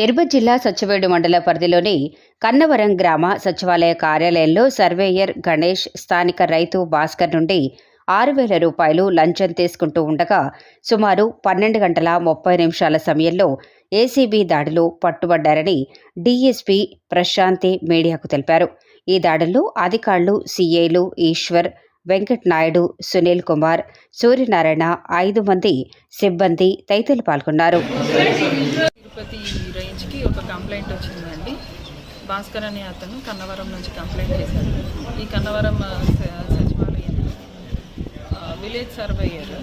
తిరుపతి జిల్లా సత్యవేడు మండల పరిధిలోని కన్నవరం గ్రామ సచివాలయ కార్యాలయంలో సర్వేయర్ గణేష్ స్థానిక రైతు భాస్కర్ నుండి ఆరు వేల రూపాయలు లంచం తీసుకుంటూ ఉండగా సుమారు పన్నెండు గంటల ముప్పై నిమిషాల సమయంలో ఏసీబీ దాడిలో పట్టుబడ్డారని డీఎస్పీ ప్రశాంతి మీడియాకు తెలిపారు. ఈ దాడుల్లో అధికారులు సీఐలు ఈశ్వర్ వెంకట్ నాయుడు సునీల్ కుమార్ సూర్యనారాయణ ఐదు మంది సిబ్బంది తదితరులు పాల్గొన్నారు. ఒక కంప్లైంట్ వచ్చిందండి. భాస్కర్ అనే అతను కన్నవరం నుంచి కంప్లైంట్ చేశాడు ఈ కన్నవరం సచివాలయం విలేజ్ సర్వేయర్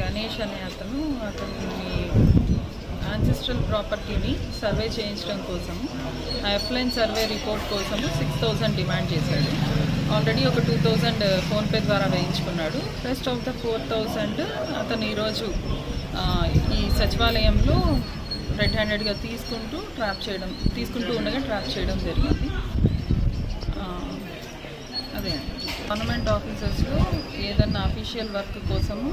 గణేష్ అనే అతను అతని యాన్సిస్ట్రల్ ప్రాపర్టీని సర్వే చేయించడం కోసం ఆ ఎఫ్లైన్ సర్వే రిపోర్ట్ కోసము సిక్స్ థౌజండ్ డిమాండ్ చేశాడు. ఆల్రెడీ ఒక టూ థౌజండ్ ఫోన్పే ద్వారా వేయించుకున్నాడు. Rest of the four thousand అతను ఈరోజు ఈ సచివాలయంలో రెడ్ హ్యాండెడ్గా తీసుకుంటూ ట్రాప్ చేయడం తీసుకుంటూ ఉండగా ట్రాప్ చేయడం జరిగింది. అదే గవర్నమెంట్ ఆఫీసర్స్లో ఏదన్నా అఫీషియల్ వర్క్ కోసము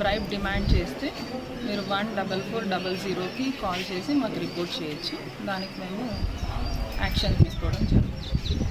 బ్రైబ్ డిమాండ్ చేస్తే మీరు వన్ డబల్ ఫోర్ డబల్ జీరోకి కాల్ చేసి మాకు రిపోర్ట్ చేయొచ్చు. దానికి మేము యాక్షన్ తీసుకోవడం జరుగుతుంది.